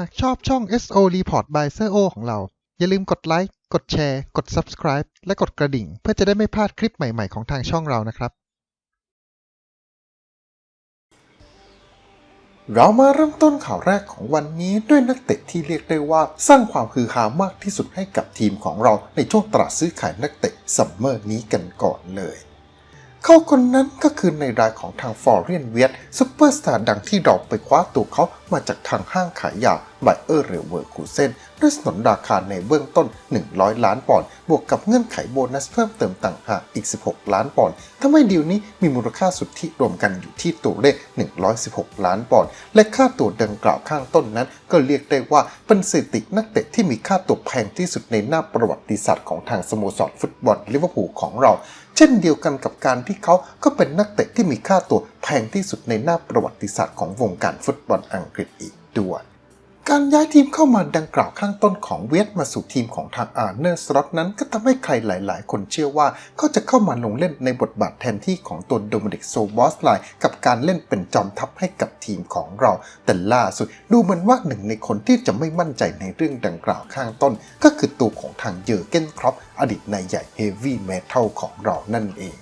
หากชอบช่อง SO Report by s โ o ของเรา อย่าลืมกดไลค์ กดแชร์ กด Subscribe และกดกระดิ่ง เพื่อจะได้ไม่พลาดคลิปใหม่ ๆ ของทางช่องเรานะครับ เรามาเริ่มต้นข่าวแรกของวันนี้ด้วยนักเตะที่เรียกได้ว่าสร้างความฮือฮามากที่สุดให้กับทีมของเราในช่วงตลาดซื้อขายนักเตะซัมเมอร์นี้กันก่อนเลย เขาคนนั้นก็คือในรายของทางฟอร์เรียนเวียตซูเปอร์สตาร์ดังที่เราไปคว้าตัวเขามาจากทางห้างขายยาไบเออร์เรเวอร์คูเซนด้วยสนนราคาในเบื้องต้น 100 ล้านปอนด์บวกกับเงื่อนไขโบนัสเพิ่มเติมต่างหากอีก 16 ล้านปอนด์ทำให้ดีลนี้มีมูลค่าสุทธิรวมกันอยู่ที่ตัวเลข 116 ล้านปอนด์และค่าตัวดังกล่าวข้างต้นนั้น ก็เรียกได้ว่าเป็นสถิตินักเตะที่มีค่าตัวแพงที่สุดในหน้าประวัติศาสตร์ของทางสโมสรฟุตบอลลิเวอร์พูลของเรา เช่นเดียวกันกับการที่เขาก็เป็นนักเตะที่มีค่าตัวแพงที่สุดในหน้าประวัติศาสตร์ของวงการฟุตบอลอังกฤษอีกด้วย การย้ายทีมเข้ามาดังกล่าวข้างต้นของเวสมาสู่ทีมของทางอาร์เนอร์สล็อตนั้นก็ทำให้ใครหลาย ๆ คนเชื่อว่าเขาจะเข้ามาลงเล่นในบทบาทแทนที่ของตัวโดมินิกโซบอสไลน์กับการเล่นเป็นจอมทัพให้กับทีมของเรา แต่ล่าสุดดูเหมือนว่าหนึ่งในคนที่จะไม่มั่นใจในเรื่องดังกล่าวข้างต้น ก็คือตัวของทางเยอร์เกนครอปอดีตนายใหญ่เฮฟวี่เมทัลของเรานั่นเอง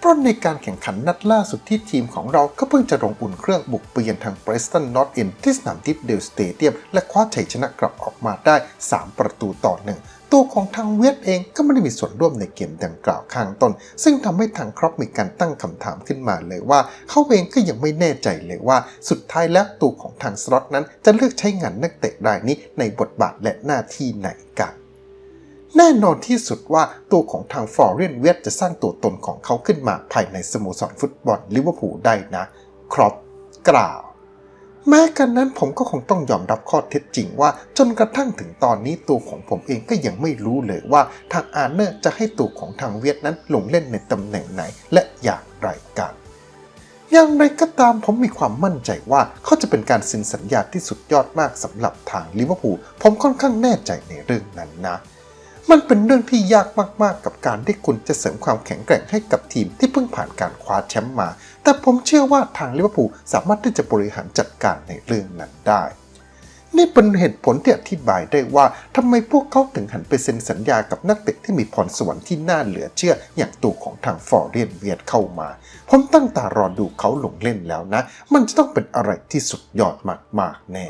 เพราะในการแข่งขันนัดล่าสุดที่ทีมของเราก็เพิ่งจะลงอุ่นเครื่องบุกไปเยือนทาง Preston North End ที่สนามทิพเดลสเตเดียมและคว้าชัยชนะกลับออกมาได้ 3 ประตูต่อหนึ่งตัวของทางเวสเองก็ไม่ได้มีส่วนร่วมในเกมดังกล่าวข้างต้น ซึ่งทำให้ทางครอปมีการตั้งคำถามขึ้นมาเลยว่า เขาเองก็ยังไม่แน่ใจเลยว่า สุดท้ายแล้วตัวของทางสล็อตนั้นจะเลือกใช้งานนักเตะรายนี้ในบทบาทและหน้าที่ไหนกัน แน่นอนที่สุดว่าตัวของทางฟอร์เรนเวสจะสร้างตัวตนของเขาขึ้นมาภายในสโมสรฟุตบอลลิเวอร์พูลได้นะ ครอปกล่าว แม้กันนั้นผมก็คงต้องยอมรับข้อเท็จจริงว่า จนกระทั่งถึงตอนนี้ตัวของผมเองก็ยังไม่รู้เลยว่าทางอาร์เนอร์จะให้ตัวของทางเวียดนั้นลงเล่นในตำแหน่งไหนและอย่างไรกันอย่างไรก็ตามผมมีความมั่นใจว่าเขาจะเป็นการเซ็นสัญญาที่สุดยอดมากสำหรับทางลิเวอร์พูลผมค่อนข้างแน่ใจในเรื่องนั้นนะ มันเป็นเรื่องที่ยากมากๆ กับการที่คุณจะเสริมความแข็งแกร่งให้กับทีมที่เพิ่งผ่านการคว้าแชมป์มา แต่ผมเชื่อว่าทางลิเวอร์พูลสามารถที่จะบริหารจัดการในเรื่องนั้นได้ นี่เป็นเหตุผลที่อธิบายได้ว่าทำไมพวกเขาถึงหันไปเซ็นสัญญากับนักเตะที่มีพรสวรรค์ที่น่าเหลือเชื่ออย่างตัวของทางฟอร์เรียนเวียดเข้ามา ผมตั้งตารอดูเขาลงเล่นแล้วนะ มันจะต้องเป็นอะไรที่สุดยอดมากๆแน่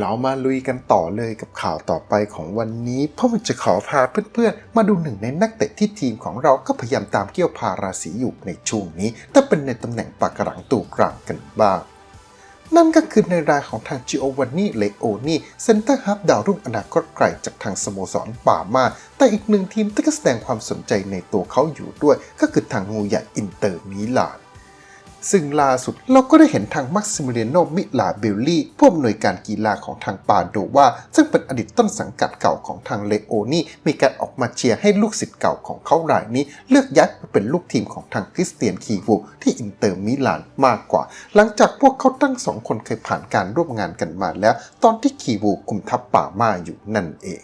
เรามาลุยกันต่อเลยกับข่าวต่อไปของวันนี้ เพราะมันจะขอพาเพื่อนๆ มาดูหนึ่งในนักเตะที่ทีมของเราก็พยายามตามเกี่ยวพาราศีอยู่ในช่วงนี้ แต่เป็นในตำแหน่งปากกระหลังตูกลางกันบ้าง นั่นก็คือในรายของทางจิโอวานนี่เลโอนีเซนเตอร์ฮับดาวรุ่งอนาคตไกลจากทางสโมสรป่ามาแต่อีกหนึ่งทีมที่ก็แสดงความสนใจในตัวเขาอยู่ด้วย ก็คือทางงูใหญ่อินเตอร์มิลาน ซึ่งล่าสุดเราก็ได้เห็นทางมักซิมิเลียโนมิลาเบลลี่ผู้อำนวยการกีฬาของทางปาโดว่าซึ่งเป็นอดีตต้นสังกัดเก่าของทางเลโอนี่มีการออกมาเชียร์ให้ลูกศิษย์เก่าของเขารายนี้ เลือกย้ายมาเป็นลูกทีมของทางคริสเตียนคีวูที่อินเตอร์มิลานมากกว่า หลังจากพวกเขาทั้งสองคนเคยผ่านการร่วมงานกันมาแล้ว ตอนที่คีวูคุมทัพป่ามาอยู่นั่นเอง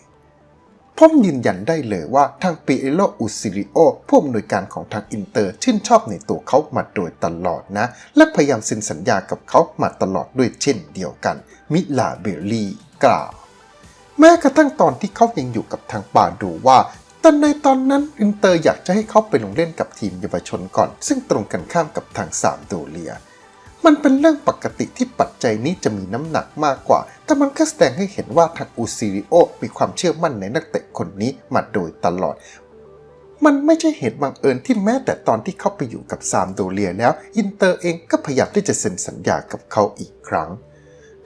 ผมยืนยันได้เลยว่าทางปีเอโลอุซิริโอผู้อำนวยการของทางอินเตอร์ชื่นชอบในตัวเขามาโดยตลอดนะ และพยายามเซ็นสัญญากับเขามาตลอดด้วยเช่นเดียวกัน มิลาเบลลี่กล่าว แม้กระทั่งตอนที่เขายังอยู่กับทางปาดูว่าแต่ในตอนนั้นอินเตอร์อยากจะให้เขาไปลงเล่นกับทีมเยาวชนก่อน ซึ่งตรงกันข้ามกับทางสามโดเลีย มันเป็นเรื่องปกติที่ปัจจัยนี้จะมีน้ำหนักมากกว่า แต่มันก็แสดงให้เห็นว่าทางอูซิริโอมีความเชื่อมั่นในนักเตะคนนี้มาโดยตลอด มันไม่ใช่เหตุบังเอิญที่แม้แต่ตอนที่เขาไปอยู่กับซามโดเลียแล้ว อินเตอร์เองก็พยายามที่จะเซ็นสัญญากับเขาอีกครั้ง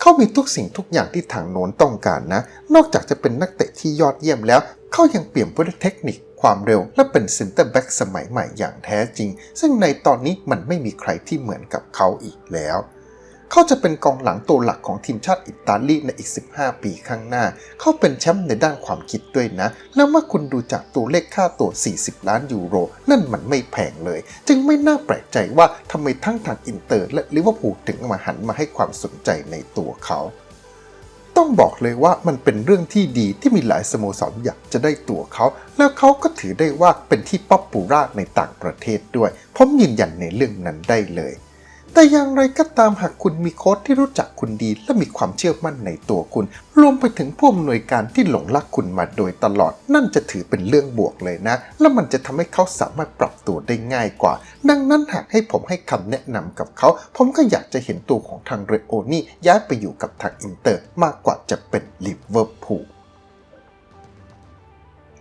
เขามีทุกสิ่งทุกอย่างที่ทางโน้นต้องการนะ นอกจากจะเป็นนักเตะที่ยอดเยี่ยมแล้ว เขายังเปลี่ยนไปด้วยเทคนิคความเร็ว และเป็นเซนเตอร์แบ็กสมัยใหม่อย่างแท้จริง ซึ่งในตอนนี้มันไม่มีใครที่เหมือนกับเขาอีกแล้ว เขาจะเป็นกองหลังตัวหลักของทีมชาติอิตาลีในอีก 15 ปีข้างหน้า เขาเป็นแชมป์ในด้านความคิดด้วยนะ แล้วเมื่อคุณดูจากตัวเลขค่าตัว 40 ล้านยูโร นั่นมันไม่แพงเลย จึงไม่น่าแปลกใจว่าทำไมทั้งทางอินเตอร์และลิเวอร์พูลถึงมาหันมาให้ความสนใจในตัวเขาต้องบอกเลยว่ามันเป็นเรื่องที่ดีที่มีหลายสโมสรอยากจะได้ตัวเขา แล้วเขาก็ถือได้ว่าเป็นที่ป๊อปปูล่าในต่างประเทศด้วย ผมยืนยันในเรื่องนั้นได้เลย แต่อย่างไรก็ตามหากคุณมีโค้ชที่รู้จักคุณดี และมีความเชื่อมั่นในตัวคุณ รวมไปถึงผู้อำนวยการที่หลงรักคุณมาโดยตลอด นั่นจะถือเป็นเรื่องบวกเลยนะ และมันจะทำให้เขาสามารถปรับตัวได้ง่ายกว่า ดังนั้นหากให้ผมให้คำแนะนำกับเขา ผมก็อยากจะเห็นตัวของทางเรโอนี่ย้ายไปอยู่กับทางอินเตอร์ มากกว่าจะเป็นลิเวอร์พูล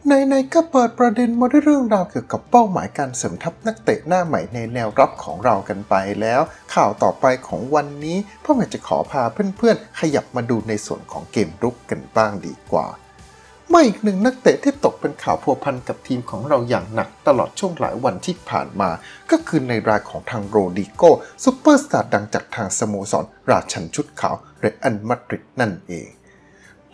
ในๆก็เปิดประเด็นมาด้วยเรื่องราวเกี่ยวกับเป้าหมายการเสริมทัพนักเตะหน้าใหม่ในแนวรับของเรากันไปแล้ว ข่าวต่อไปของวันนี้พ่อแม่จะขอพาเพื่อนๆ ขยับมาดูในส่วนของเกมรุกกันบ้างดีกว่ามาอีกหนึ่งนักเตะที่ตกเป็นข่าวพัวพันกับทีมของเราอย่างหนักตลอดช่วงหลายวันที่ผ่านมา ก็คือในรายของทางโรดิโกซูเปอร์สตาร์ดังจากทางสโมสรราชันชุดขาวเรอัลมาดริดนั่นเอง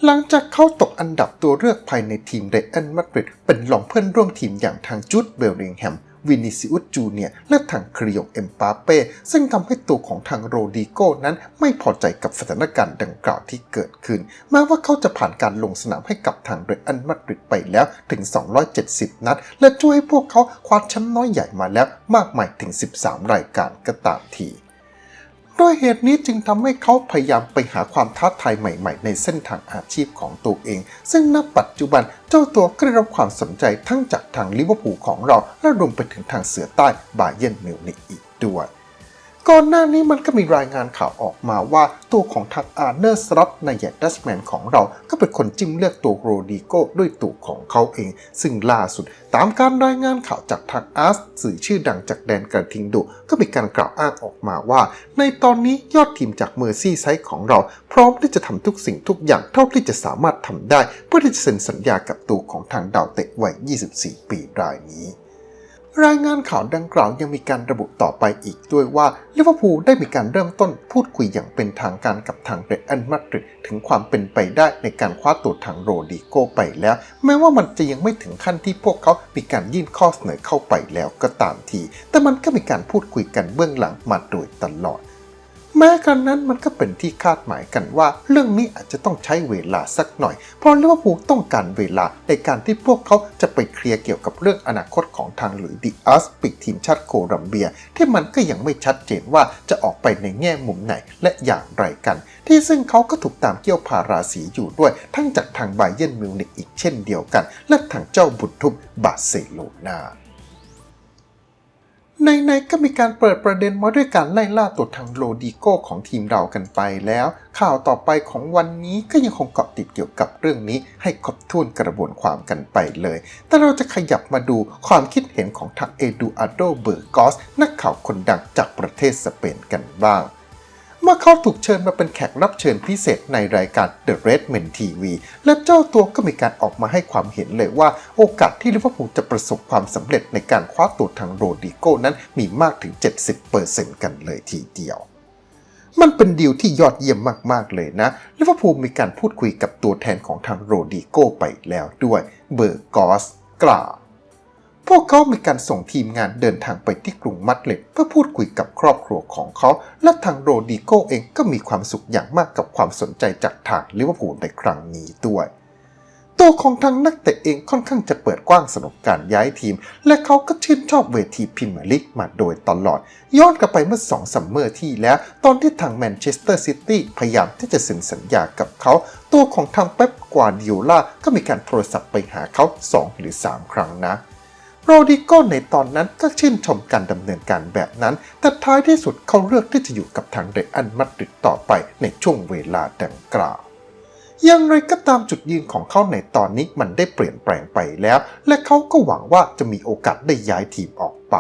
หลังจากเขาตกอันดับตัวเลือกภายในทีมเรอัลมาดริดเป็นรองเพื่อนร่วมทีมอย่างทางจูดเบลลิงแฮมวินิซิอุสจูเนียและทางคริโอเอ็มปาเป้ ซึ่งทำให้ตัวของทางโรดิโก้นั้นไม่พอใจกับสถานการณ์ดังกล่าวที่เกิดขึ้น แม้ว่าเขาจะผ่านการลงสนามให้กับทางเรอัลมาดริดไปแล้วถึง 270 นัด และช่วยให้พวกเขาคว้าแชมป์น้อยใหญ่มาแล้วมากมายถึง 13 รายการก็ตามที ด้วยเหตุนี้จึงทำให้เขาพยายามไปหาความท้าทายใหม่ๆ ในเส้นทางอาชีพของตัวเอง ซึ่งณปัจจุบันเจ้าตัวก็ได้รับความสนใจทั้งจากทางลิเวอร์พูลของเราและรวมไปถึงทางเสือใต้บาเยร์นมิวนิกอีกด้วย ก่อนหน้านี้มันก็มีรายงานข่าวออกมาว่าตัวของทางอาร์เนอร์สล็อตในแยดัชแมนของเราก็เป็นคนจิ้มเลือกตัวโรดิโก้ด้วยตัวของเขาเอง ซึ่งล่าสุด ตามการรายงานข่าวจากทางอาร์สสื่อชื่อดังจากแดนกระทิงดุก็มีการกล่าวอ้างออกมาว่า ในตอนนี้ยอดทีมจากเมอร์ซี่ไซด์ของเรา พร้อมที่จะทำทุกสิ่งทุกอย่างเท่าที่จะสามารถทำได้ เพื่อที่จะเซ็นสัญญากับตัวของทางดาวเตะวัย 24 ปีรายนี้ รายงานข่าวดังกล่าวยังมีการระบุต่อไปอีกด้วยว่าลิเวอร์พูลได้มีการเริ่มต้นพูดคุยอย่างเป็นทางการกับทางเรอัลมาดริดถึงความเป็นไปได้ในการคว้าตัวทางโรดิโกไปแล้ว แม้ว่ามันจะยังไม่ถึงขั้นที่พวกเขามีการยื่นข้อเสนอเข้าไปแล้วก็ตามที แต่มันก็มีการพูดคุยกันเบื้องหลังมาโดยตลอด แม้กระนั้นมันก็เป็นที่คาดหมายกันว่า เรื่องนี้อาจจะต้องใช้เวลาสักหน่อย เพราะลิเวอร์พูลต้องการเวลาในการที่พวกเขาจะไปเคลียร์เกี่ยวกับเรื่องอนาคตของทางหลุยดิอัสปีกทีมชาติโคลัมเบีย ที่มันก็ยังไม่ชัดเจนว่าจะออกไปในแง่มุมไหนและอย่างไรกัน ที่ซึ่งเขาก็ถูกตามเกี่ยวพาราสีอยู่ด้วย ทั้งจากทางไบเยนมิวนิกอีกเช่นเดียวกัน และทางเจ้าบุตรทุบบาร์เซโลนา ในๆก็มีการเปิดประเด็นมาด้วยการไล่ล่าตัวทางโรดิโกของทีมเรากันไปแล้ว ข่าวต่อไปของวันนี้ก็ยังคงเกาะติดเกี่ยวกับเรื่องนี้ ให้ครบถ้วนกระบวนความกันไปเลย แต่เราจะขยับมาดูความคิดเห็นของทางเอดูอาโดเบอร์กอสนักข่าวคนดังจากประเทศสเปนกันบ้าง เมื่อเขาถูกเชิญมาเป็นแขกรับเชิญพิเศษในรายการ The Red Men TV และเจ้าตัวก็มีการออกมาให้ความเห็นเลยว่า โอกาสที่ลิเวอร์พูลจะประสบความสำเร็จในการคว้าตัวทางโรดิโก้นั้นมีมากถึง 70%กันเลยทีเดียวมันเป็นดีลที่ยอดเยี่ยมมากๆเลยนะลิเวอร์พูลมีการพูดคุยกับตัวแทนของทางโรดิโก้ไปแล้วด้วย เบอร์กอสกล่าว พวกเขามีการส่งทีมงานเดินทางไปที่กรุงมัดริดเพื่อพูดคุยกับครอบครัวของเขา และทางโรดิโกเองก็มีความสุขอย่างมากกับความสนใจจากทางลิเวอร์พูลในครั้งนี้ด้วย ตัวของทางนักเตะเองค่อนข้างจะเปิดกว้างสำหรับการย้ายทีม และเขาก็ชื่นชอบเวทีพรีเมียร์ลีกมาโดยตลอด ย้อนกลับไปเมื่อสองซัมเมอร์ที่แล้ว ตอนที่ทางแมนเชสเตอร์ซิตี้พยายามที่จะเซ็นสัญญากับเขา ตัวของทางเป๊ปกวาดิโอลาก็มีการโทรศัพท์ไปหาเขา 2 หรือ 3 ครั้งนะ โรดิโก้ในตอนนั้นก็ชื่นชมการดำเนินการแบบนั้น แต่ท้ายที่สุดเขาเลือกที่จะอยู่กับทางเรอันมาดริดต่อไปในช่วงเวลาดังกล่าวอย่างไรก็ตามจุดยืนของเขาในตอนนี้มันได้เปลี่ยนแปลงไปแล้ว และเขาก็หวังว่าจะมีโอกาสได้ย้ายทีมออกไป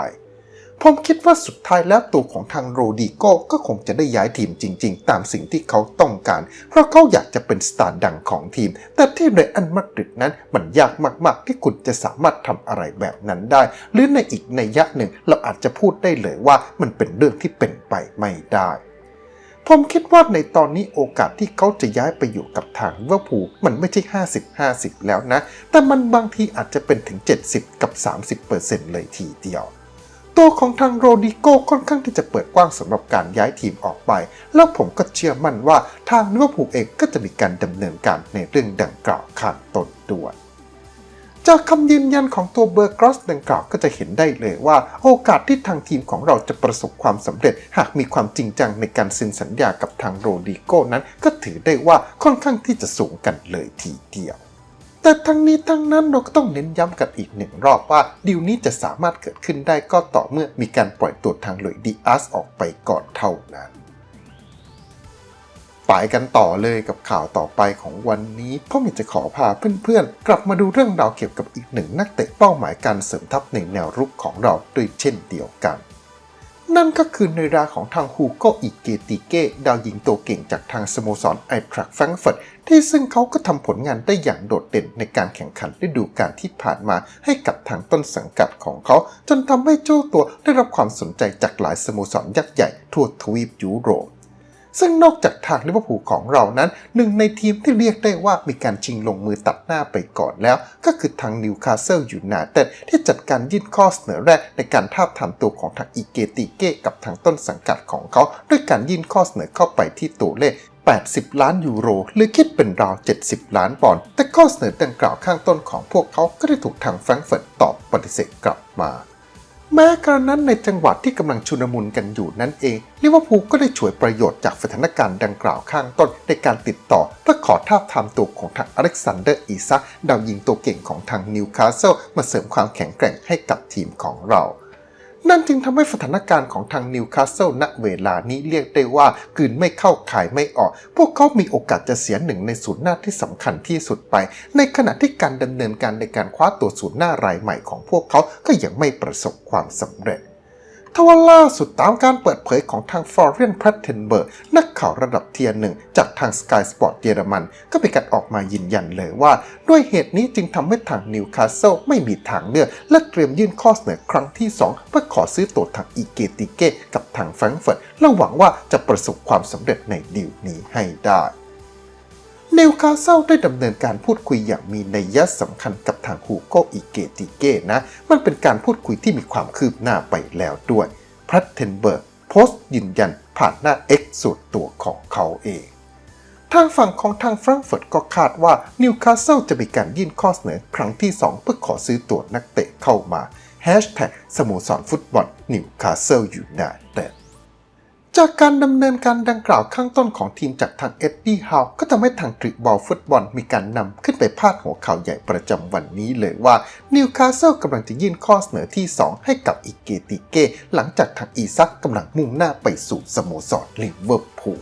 ผมคิดว่าสุดท้ายแล้วตัวของทางโรดิโกก็คงจะได้ย้ายทีมจริง ๆ ตามสิ่งที่เขาต้องการ เพราะเขาอยากจะเป็นสตาร์ดังของทีม แต่ที่เรอัลมาดริดนั้นมันยากมากๆ ที่คุณจะสามารถทำอะไรแบบนั้นได้ หรือในอีกในยยะหนึ่งเราอาจจะพูดได้เลยว่ามันเป็นเรื่องที่เป็นไปไม่ได้ผมคิดว่าในตอนนี้โอกาสที่เขาจะย้ายไปอยู่กับทางลิเวอร์พูลมันไม่ใช่ 50-50 แล้วนะ แต่มันบางทีอาจจะเป็นถึง 70 กับ 30%เลยทีเดียว ตัวของทางโรดิโก้ค่อนข้างที่จะเปิดกว้างสำหรับการย้ายทีมออกไป แล้วผมก็เชื่อมั่นว่าทางลิเวอร์พูลเองก็จะมีการดำเนินการในเรื่องดังกล่าวข้างต้นด้วยจากคำยืนยันของตัวเบอร์กรอสดังกล่าวก็จะเห็นได้เลยว่า โอกาสที่ทางทีมของเราจะประสบความสำเร็จ หากมีความจริงจังในการเซ็นสัญญากับทางโรดิโก้นั้น ก็ถือได้ว่าค่อนข้างที่จะสูงกันเลยทีเดียว แต่ทั้งนี้ทั้งนั้นเราก็ต้องเน้นย้ำกันอีกหนึ่งรอบว่าดีลนี้จะสามารถเกิดขึ้นได้ก็ต่อเมื่อมีการปล่อยตัวทางหลุยดีอาสออกไปก่อนเท่านั้นไปกันต่อเลยกับข่าวต่อไปของวันนี้พ่อมีจะขอพาเพื่อนๆ กลับมาดูเรื่องราวเกี่ยวกับอีกหนึ่งนักเตะเป้าหมายการเสริมทัพในแนวรุกของเราด้วยเช่นเดียวกัน นั่นก็คือในราของทางฮูโกอิเกติเกดาวหญิงตัวเก่งจากทางสโมสรไอทรักแฟรงก์เฟิร์ตที่ซึ่งเขาก็ทำผลงานได้อย่างโดดเด่นในการแข่งขันฤดูกาลที่ผ่านมาให้กับทางต้นสังกัดของเขา จนทำให้เจ้าตัวได้รับความสนใจจากหลายสโมสรยักษ์ใหญ่ทั่วทวีปยุโรป ซึ่งนอกจากทางลิเวอร์พูลของเรานั้น หนึ่งในทีมที่เรียกได้ว่ามีการชิงลงมือตัดหน้าไปก่อนแล้ว ก็คือทางนิวคาสเซิลยูไนเต็ดที่จัดการยื่นข้อเสนอแรกในการทาบทามตัวของทางอีเกติเก้กับทางต้นสังกัดของเขา ด้วยการยื่นข้อเสนอเข้าไปที่ตัวเลข80 ล้านยูโร หรือคิดเป็นราว 70 ล้านปอนด์ แต่ข้อเสนอดังกล่าวข้างต้นของพวกเขาก็ได้ถูกทางแฟรงก์เฟิร์ตตอบปฏิเสธกลับมา แม้กระนั้นในจังหวัดที่กำลังชุนมุนกันอยู่นั่นเองลิเวอร์พูลก็ได้ฉวยประโยชน์จากสถานการณ์ดังกล่าวข้างต้นในการติดต่อเพื่อขอทาทามตัวของทางอเล็กซานเดอร์อีซักดาวยิงตัวเก่งของทางนิวคาสเซิลมาเสริมความแข็งแกร่งให้กับทีมของเรา นั่นจึงทำให้สถานการณ์ของทางนิวคาสเซิลณเวลานี้เรียกได้ว่ากลืนไม่เข้าขายไม่ออก พวกเขามีโอกาสจะเสียหนึ่งในศูนย์หน้าที่สำคัญที่สุดไป ในขณะที่การดำเนินการในการคว้าตัวศูนย์หน้ารายใหม่ของพวกเขาก็ยังไม่ประสบความสำเร็จ ทว่าล่าสุดตามการเปิดเผยของทางฟลอเรียนแพทเทนเบิร์กนักข่าวระดับเทียร์หนึ่งจากทาง Sky Sport เยอรมัน ก็มีการออกมายืนยันเลยว่า ด้วยเหตุนี้จึงทำให้ทางนิวคาสเซิลไม่มีทางเลือก และเตรียมยื่นข้อเสนอครั้งที่ 2 เพื่อขอซื้อตัวทางอีเกติเก้กับทางแฟรงก์เฟิร์ตและหวังว่าจะประสบความสำเร็จในดีลนี้ให้ได้ นิวคาสเซิลได้ดำเนินการพูดคุยอย่างมีนัยสำคัญกับทางฮูโกอิเกติเก้นะ มันเป็นการพูดคุยที่มีความคืบหน้าไปแล้วด้วยพรัตเทนเบิร์กโพสต์ยืนยันผ่านหน้า X ส่วนตัวของเขาเองทางฝั่งของทางแฟรงก์เฟิร์ตก็คาดว่านิวคาสเซิลจะมีการยื่นข้อเสนอครั้งที่ 2 เพื่อขอซื้อตัวนักเตะเข้ามา Hashtag สโมสรฟุตบอลนิวคาสเซิลยูไนเต็ด จากการดำเนินการดังกล่าวข้างต้นของทีมจากทางเอ็ดดี้ฮาวก็ทำให้ทางทริบอลฟุตบอลมีการนำขึ้นไปพาดหัวข่าวใหญ่ประจำวันนี้เลยว่านิวคาสเซิลกำลังจะยื่นข้อเสนอที่ 2 ให้กับอิเกติเก้หลังจากทางอีซักกำลังมุ่งหน้าไปสู่สโมสรลิเวอร์พูล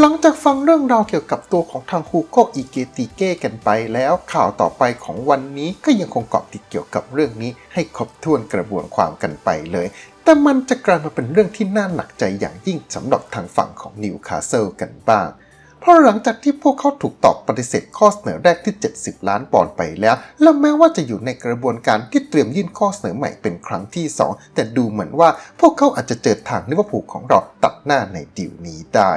หลังจากฟังเรื่องราวเกี่ยวกับตัวของทางฮูโกอิเกติเก้กันไปแล้วข่าวต่อไปของวันนี้ก็ยังคงเกาะติดเกี่ยวกับเรื่องนี้ให้ครบถ้วนกระบวนความกันไปเลย แต่มันจะกลายมาเป็นเรื่องที่น่าหนักใจอย่างยิ่งสำหรับทางฝั่งของนิวคาสเซิลกันบ้าง เพราะหลังจากที่พวกเขาถูกตอบปฏิเสธข้อเสนอแรกที่ 70 ล้านปอนด์ไปแล้ว และแม้ว่าจะอยู่ในกระบวนการที่เตรียมยื่นข้อเสนอใหม่เป็นครั้งที่ 2 แต่ดูเหมือนว่าพวกเขาอาจจะเจอทางลิเวอร์พูลของเราตัดหน้าในดีลนี้ได้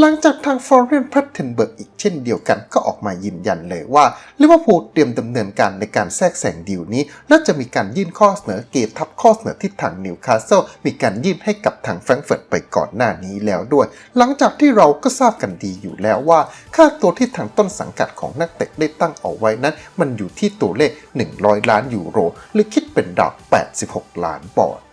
หลังจากทางฟลอเรนแพทเทนเบิร์กอีกเช่นเดียวกันก็ออกมายืนยันเลยว่าลิเวอร์พูลเตรียมดำเนินการในการแทรกแซงดีลนี้ และจะมีการยื่นข้อเสนอเกทับข้อเสนอที่ทางนิวคาสเซิลมีการยื่นให้กับทางแฟรงก์เฟิร์ตไปก่อนหน้านี้แล้วด้วย หลังจากที่เราก็ทราบกันดีอยู่แล้วว่า ค่าตัวที่ทางต้นสังกัดของนักเตะได้ตั้งเอาไว้นั้น มันอยู่ที่ตัวเลข 100 ล้านยูโร หรือคิดเป็นดาว86 ล้านปอนด์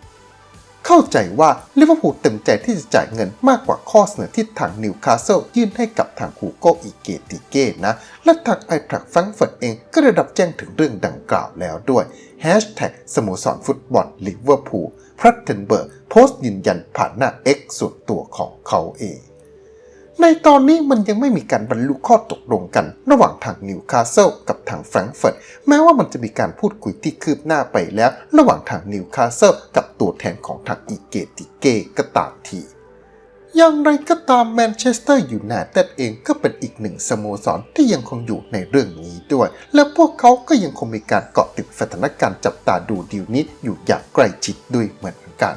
เข้าใจว่าลิเวอร์พูลเต็มใจที่จะจ่ายเงินมากกว่าข้อเสนอที่ทางนิวคาสเซิลยื่นให้กับทางฮูโกอิเกติเก้นะ และทางไอทรักแฟรงก์เฟิร์ตเองก็ได้รับแจ้งถึงเรื่องดังกล่าวแล้วด้วย Hashtag สโมสรฟุตบอลลิเวอร์พูลพรัตเทนเบิร์กโพสต์ยืนยันผ่านหน้า X ส่วนตัวของเขาเองในตอนนี้มันยังไม่มีการบรรลุข้อตกลงกัน ระหว่างทางนิวคาสเซิลกับทางแฟรงก์เฟิร์ตแม้ว่ามันจะมีการพูดคุยที่คืบหน้าไปแล้ว ระหว่างทางนิวคาสเซิลกับตัวแทน เกติเกก็ตามทีอย่างไรก็ตามแมนเชสเตอร์ยูไนเต็ดเองก็เป็นอีกหนึ่งสโมสรที่ยังคงอยู่ในเรื่องนี้ด้วย และพวกเขาก็ยังคงมีการเกาะติดสถานการณ์จับตาดูดีลนี้อยู่อย่างใกล้ชิดด้วยเหมือนกัน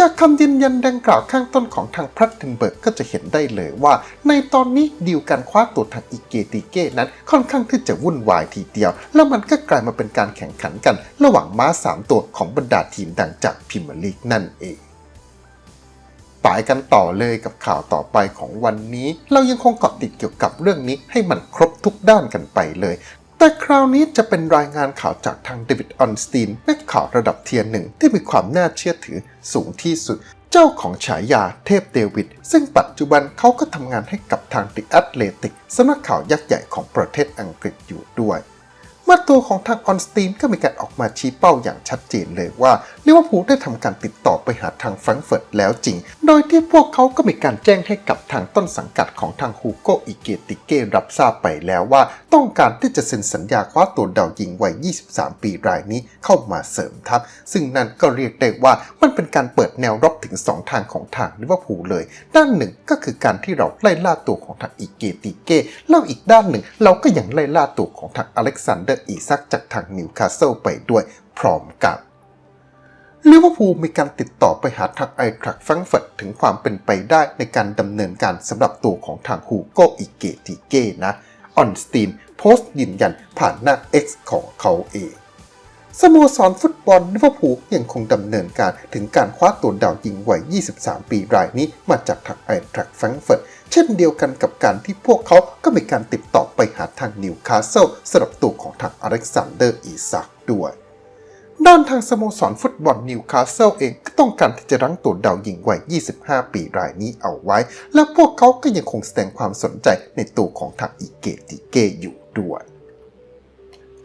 จากคำยืนยันดังกล่าวข้างต้นของทางพรัตเทนเบิร์กก็จะเห็นได้เลยว่า ในตอนนี้ดีลการคว้าตัวทางอีเกติเก้นั้นค่อนข้างที่จะวุ่นวายทีเดียว แล้วมันก็กลายมาเป็นการแข่งขันกัน ระหว่างม้า 3 ตัวของบรรดาทีมดังจากพรีเมลีกนั่นเองปไปกันต่อเลยกับข่าวต่อไปของวันนี้ เรายังคงเกาะติดเกี่ยวกับเรื่องนี้ให้มันครบทุกด้านกันไปเลย แต่คราวนี้จะเป็นรายงานข่าวจากทางเดวิดออนสตีนนักข่าวระดับเทียร์หนึ่งที่มีความน่าเชื่อถือสูงที่สุด เจ้าของฉายาเทพเดวิด ซึ่งปัจจุบันเขาก็ทำงานให้กับทางดิแอตเลติกสำนักข่าวยักษ์ใหญ่ของประเทศอังกฤษอยู่ด้วย เมื่อตัวของทางออนสตีนก็มีการออกมาชี้เป้าอย่างชัดเจนเลยว่าลิเวอร์พูลได้ทำการติดต่อไปหาทางแฟรงก์เฟิร์ตแล้วจริง โดยที่พวกเขาก็มีการแจ้งให้กับทางต้นสังกัดของทางฮูโกอิเกติเก้รับทราบไปแล้วว่า ต้องการที่จะเซ็นสัญญาคว้าตัวดาวยิงวัย 23 ปีรายนี้เข้ามาเสริมทัพ ซึ่งนั่นก็เรียกได้ว่ามันเป็นการเปิดแนวรบถึง 2 ทางของทางลิเวอร์พูลเลย ด้านหนึ่งก็คือการที่เราไล่ล่าตัวของทางอิเกติเก้แล้วอีกด้านหนึ่ง เราก็ยังไล่ล่าตัวของทางอเล็กซานเดอร์อีซักจากทางนิวคาสเซิลไปด้วยพร้อมกันลิเวอร์พูลมีการติดต่อไปหาทางไอทรักฟังเฟิร์ตถึงความเป็นไปได้ในการดำเนินการสำหรับตัวของทางฮูโกอิเกติเก้นะออนสตีนโพสต์ยืนยันผ่านหน้า X ของเขาเอง สโมสรฟุตบอลลิเวอร์พูลยังคงดำเนินการถึงการคว้าตัวดาวยิงวัย 23 ปีรายนี้มาจากทางไอทรักแฟรงเฟิร์ตเช่นเดียวกันกับการที่พวกเขาก็มีการติดต่อไปหาทางนิวคาสเซิลสำหรับตัวของทางอเล็กซานเดอร์อีซักด้วยด้านทางสโมสรฟุตบอลนิวคาสเซิลเองก็ต้องการที่จะรั้งตัวดาวยิงวัย 25 ปีรายนี้เอาไว้ และพวกเขาก็ยังคงแสดงความสนใจในตัวของทางอิเกติเกอยู่ด้วย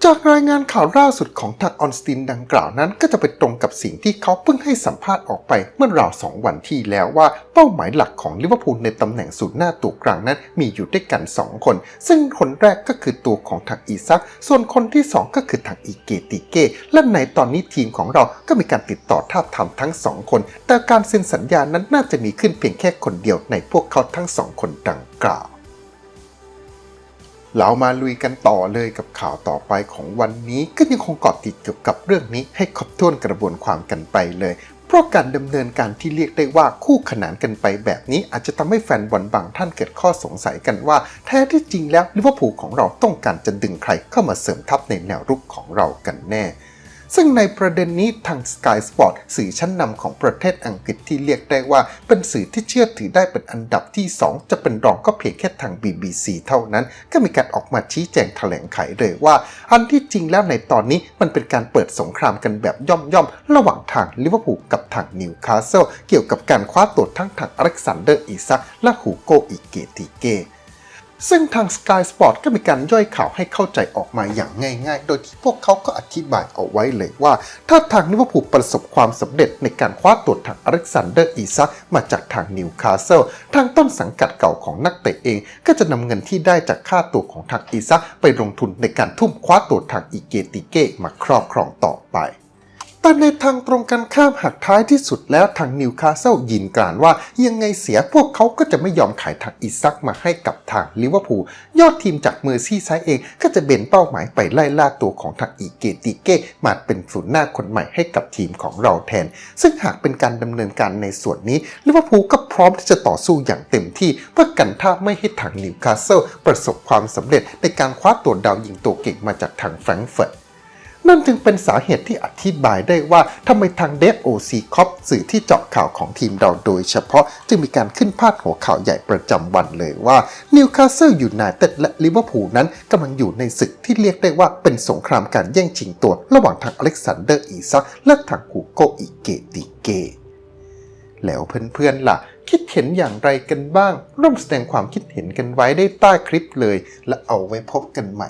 จากรายงานข่าวล่าสุดของทางออนสตินดังกล่าวนั้น ก็จะไปตรงกับสิ่งที่เขาเพิ่งให้สัมภาษณ์ออกไปเมื่อราวสองวันที่แล้วว่าเป้าหมายหลักของลิเวอร์พูลในตำแหน่งศูนย์หน้าตัวกลางนั้นมีอยู่ด้วยกัน 2 คน ซึ่งคนแรกก็คือตัวของทางอีซัก ส่วนคนที่ 2 ก็คือทางอีเกติเกและในตอนนี้ทีมของเราก็มีการติดต่อทาบทามทั้งสองคน แต่การเซ็นสัญญานั้นน่าจะมีขึ้นเพียงแค่คนเดียวในพวกเขาทั้งสองคนดังกล่าว เรามาลุยกันต่อเลยกับข่าวต่อไปของวันนี้ก็ยังคงเกาะติดเกี่ยวกับเรื่องนี้ให้ครบถ้วนกระบวนความกันไปเลย เพราะการดำเนินการที่เรียกได้ว่าคู่ขนานกันไปแบบนี้อาจจะทำให้แฟนบอลบางท่านเกิดข้อสงสัยกันว่า แท้ที่จริงแล้วลิเวอร์พูลของเราต้องการจะดึงใครเข้ามาเสริมทัพในแนวรุกของเรากันแน่ ซึ่งในประเด็นนี้ทาง Sky Sport สื่อชั้นนำของประเทศอังกฤษที่เรียกได้ว่า เป็นสื่อที่เชื่อถือได้เป็นอันดับที่ 2 จะเป็นรองก็เพียงแค่ทาง BBC เท่านั้น ก็มีการออกมาชี้แจงแถลงไขเลยว่า อันที่จริงแล้วในตอนนี้มันเป็นการเปิดสงครามกันแบบย่อมๆ ระหว่างทางลิเวอร์พูลกับทางนิวคาสเซิลเกี่ยวกับการคว้าตัวทั้งทางอเล็กซานเดอร์อีซักและฮูโกอิเกติเก ซึ่งทาง Sky Sport ก็มีการย่อยข่าวให้เข้าใจออกมาอย่างง่าย ๆ โดยที่พวกเขาก็อธิบายเอาไว้เลยว่า ถ้าทางลิเวอร์พูลประสบความสำเร็จในการคว้าตัวทางอเล็กซานเดอร์อีซักมาจากทางนิวคาสเซิลทางต้นสังกัดเก่าของนักเตะเอง ก็จะนำเงินที่ได้จากค่าตัวของทางอีซักไปลงทุนในการทุ่มคว้าตัวทางอีเกติเก้มาครอบครองต่อไป แต่ในทางตรงกันข้ามหากท้ายที่สุดแล้วทางนิวคาสเซิลยินกรานว่ายังไงเสียพวกเขาก็จะไม่ยอมขายทางอีซักมาให้กับทางลิเวอร์พูลยอดทีมจากเมอร์ซี่ไซเองก็จะเบนเป้าหมายไปไล่ล่าตัวของทางอีเกติเก้มาเป็นศูนย์หน้าคนใหม่ให้กับทีมของเราแทน ซึ่งหากเป็นการดำเนินการในส่วนนี้ลิเวอร์พูลก็พร้อมที่จะต่อสู้อย่างเต็มที่เพื่อกันท่าไม่ให้ทางนิวคาสเซิลประสบความสำเร็จในการคว้าตัวดาวยิงตัวเก่งมาจากทางแฟรงก์เฟิร์ต นั่นจึงเป็นสาเหตุที่อธิบายได้ว่าทำไมทางเดฟโอซีคอปสื่อที่เจาะข่าวของทีมเราโดยเฉพาะ จึงมีการขึ้นพาดหัวข่าวใหญ่ประจำวันเลยว่านิวคาสเซิลยูไนเต็ดและลิเวอร์พูลนั้นกำลังอยู่ในศึกที่เรียกได้ว่าเป็นสงครามการแย่งชิงตัว ระหว่างทางอเล็กซานเดอร์อีซักและทางฮูโกอิเกติเกแล้วเพื่อนๆล่ะ คิดเห็นอย่างไรกันบ้าง ร่วมแสดงความคิดเห็นกันไว้ได้ใต้คลิปเลย และเอาไว้พบกันใหม่